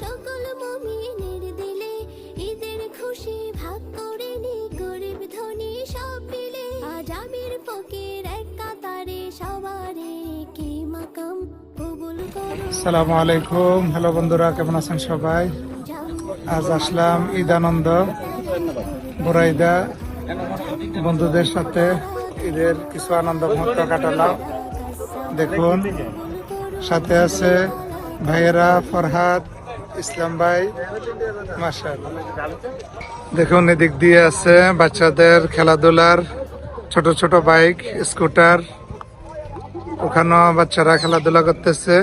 সকল মুমিনের দিলে খুশি ভাগ করে নি, গরিব ধনী সব মিলে। আজ আমির ফকির এক কাতারে, সবারে কি মাকাম, কবুল আসসালামু আলাইকুম। হ্যালো বন্ধুরা, কেমন আছেন সবাই? আজ আসলাম ঈদ আনন্দ বুরাইদা বন্ধুদের সাথে। ঈদের কিছু আনন্দ মুহূর্ত কাটালাম। দেখুন, সাথে আছে ভাইয়েরা ফরহাদ ইসলাম ভাই দেখুন, এদিক দিয়ে আছে বাচ্চাদের খেলাধুলার ছোট ছোট বাইক, স্কুটার। ওখানেও বাচ্চারা খেলাধুলা করতেছে।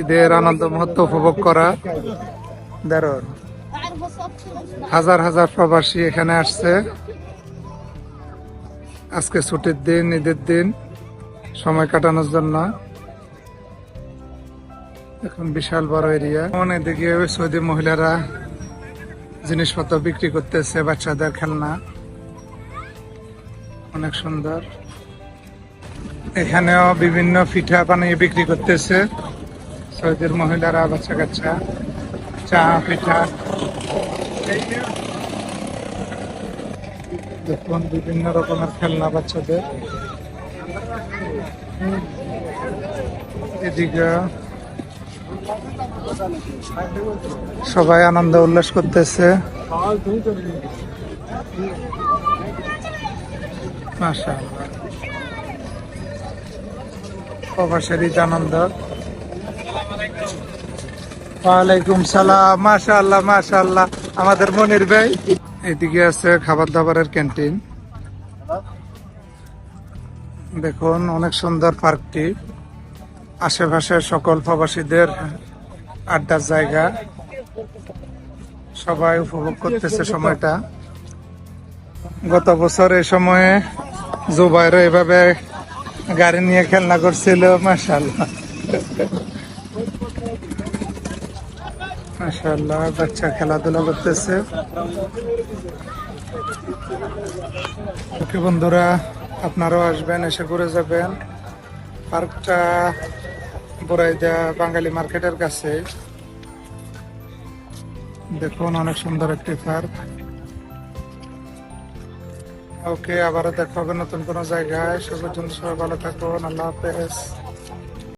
ঈদের আনন্দ মুহূর্ত উপভোগ করা। দারুণ। হাজার হাজার প্রবাসী এখানে আসছে। আজকে ছুটির দিন, ঈদের দিন, সময় কাটানোর জন্য। এখন বিশাল বড় এরিয়া। এদিকে ওই সৌদি মহিলারা জিনিসপত্র বিক্রি করতেছে, বাচ্চাদের খেলনা। অনেক সুন্দর। এখানেও বিভিন্ন পিঠা বানিয়ে বিক্রি করতেছে। সৌদির মহিলারা বাচ্চা কাচ্চা চা, পিঠা। দেখুন, বিভিন্ন রকমের খেলনা বাচ্চাদের। এদিকে সবাই আনন্দ উল্লাস করতেছে। আনন্দ। ওয়ালাইকুম সালাম। আমাদের মনির ভাই। এদিকে আছে খাবার দাবারের ক্যান্টিন। দেখুন, অনেক সুন্দর পার্কটি। আশেপাশে সকল প্রবাসীদের আড্ডার জায়গা। সবাই উপভোগ করতেছে সময়টা। গত বছর এই সময়ে জুবাইরও এভাবে গাড়ি নিয়ে খেলনা করছিল মাশাল্লাহ মাশাল্লাহ বাচ্চা খেলাধুলা করতেছে। বন্ধুরা, আপনারাও আসবেন, এসে ঘুরে যাবেন। পার্কটা বাঙালি মার্কেটের কাছে। দেখুন, অনেক সুন্দর একটি পার্ক। ওকে আবার দেখা হবে নতুন কোনো জায়গায়। সবার জন্য সবাই ভালো থাকুন, আল্লাহ হাফেজ।